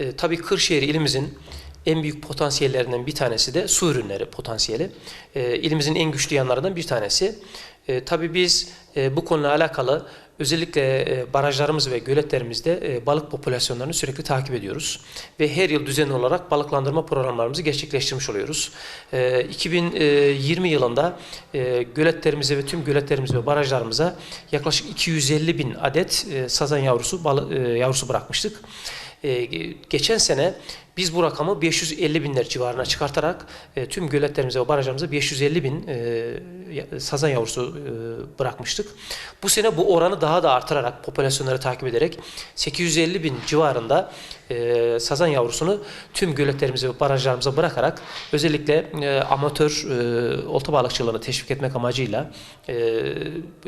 E, tabii Kırşehir ilimizin en büyük potansiyellerinden bir tanesi de su ürünleri potansiyeli. E, ilimizin en güçlü yanlarından bir tanesi. E, tabii biz e, bu konuyla alakalı özellikle e, barajlarımız ve göletlerimizde e, balık popülasyonlarını sürekli takip ediyoruz. Ve her yıl düzenli olarak balıklandırma programlarımızı gerçekleştirmiş oluyoruz. E, 2020 yılında e, göletlerimize ve tüm göletlerimize ve barajlarımıza yaklaşık 250 bin adet e, sazan yavrusu balı, e, yavrusu bırakmıştık. E, geçen sene biz bu rakamı 550 binler civarına çıkartarak e, tüm göletlerimize ve barajlarımıza 550 bin e, sazan yavrusu e, bırakmıştık. Bu sene bu oranı daha da artırarak popülasyonları takip ederek 850 bin civarında e, sazan yavrusunu tüm göletlerimize ve barajlarımıza bırakarak özellikle e, amatör e, olta balıkçılığını teşvik etmek amacıyla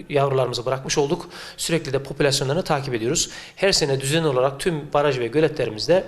yavrularımızı bırakmış olduk. Sürekli de popülasyonlarını takip ediyoruz. Her sene düzenli olarak tüm baraj ve göletlerimizde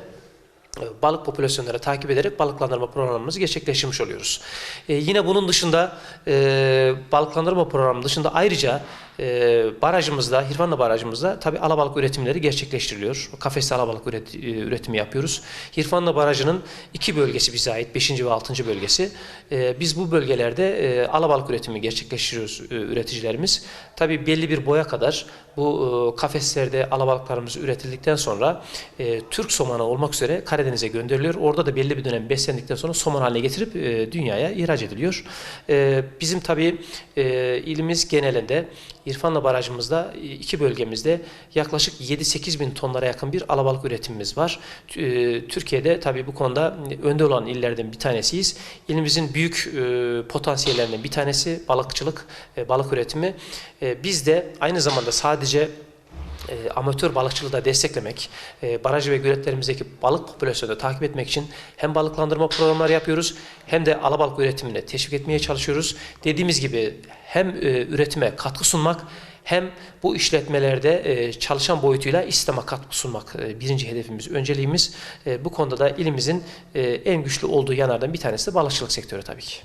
balık popülasyonları takip ederek balıklandırma programımızı gerçekleştirmiş oluyoruz. E, yine bunun dışında e, balıklandırma programı dışında ayrıca e, barajımızda, Hirvanlı barajımızda tabi alabalık üretimleri gerçekleştiriliyor. Kafesli alabalık üret- e, üretimi yapıyoruz. Hirvanlı barajının iki bölgesi bize ait, 5. ve 6. bölgesi. E, biz bu bölgelerde e, alabalık üretimi gerçekleştiriyoruz e, üreticilerimiz. Tabi belli bir boya kadar bu e, kafeslerde alabalıklarımız üretildikten sonra e, Türk somanı olmak üzere Karadeniz'e gönderiliyor. Orada da belli bir dönem beslendikten sonra somon haline getirip e, dünyaya ihraç ediliyor. E, bizim tabii e, ilimiz genelinde İrfanlı barajımızda e, iki bölgemizde yaklaşık 7-8 bin tonlara yakın bir alabalık üretimimiz var. E, Türkiye'de tabii bu konuda önde olan illerden bir tanesiyiz. İlimizin büyük e, potansiyellerinden bir tanesi balıkçılık, e, balık üretimi. E, Biz de aynı zamanda sadece e, amatör balıkçılığı da desteklemek, e, baraj ve göletlerimizdeki balık popülasyonunu takip etmek için hem balıklandırma programları yapıyoruz hem de alabalık üretimine teşvik etmeye çalışıyoruz. Dediğimiz gibi hem e, üretime katkı sunmak hem bu işletmelerde e, çalışan boyutuyla istihdama katkı sunmak e, birinci hedefimiz, önceliğimiz. E, bu konuda da ilimizin e, en güçlü olduğu yanlardan bir tanesi de balıkçılık sektörü tabii ki.